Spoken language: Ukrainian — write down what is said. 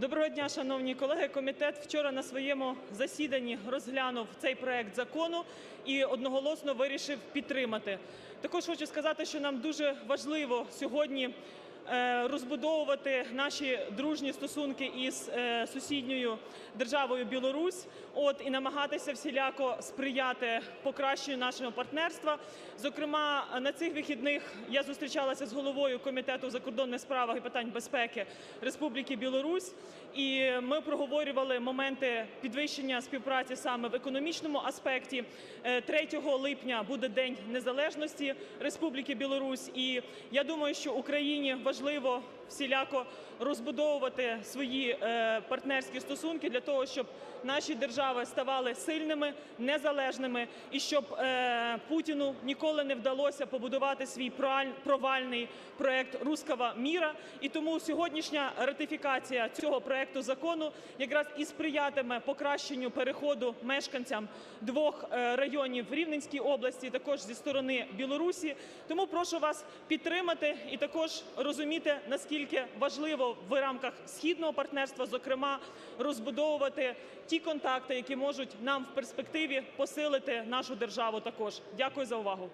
Доброго дня, шановні колеги. Комітет вчора на своєму засіданні розглянув цей проект закону і одноголосно вирішив підтримати. Також хочу сказати, що нам дуже важливо сьогодні розбудовувати наші дружні стосунки із е, сусідньою державою Білорусь, от і намагатися всіляко сприяти покращенню нашого партнерства. Зокрема, на цих вихідних я зустрічалася з головою комітету закордонних справах і питань безпеки Республіки Білорусь, і ми проговорювали моменти підвищення співпраці саме в економічному аспекті. Е, 3 липня буде День Незалежності Республіки Білорусь, і я думаю, що Україні важливо всіляко розбудовувати свої е, партнерські стосунки для того, щоб наші держави ставали сильними, незалежними, і щоб е, Путіну ніколи не вдалося побудувати свій провальний проект «Русского міра». І тому сьогоднішня ратифікація цього проекту закону якраз і сприятиме покращенню переходу мешканцям двох е, районів Рівненській області, також зі сторони Білорусі. Тому прошу вас підтримати і також розуміти, наскільки важливо в рамках східного партнерства, зокрема, розбудовувати ті контакти, які можуть нам в перспективі посилити нашу державу. Також дякую за увагу.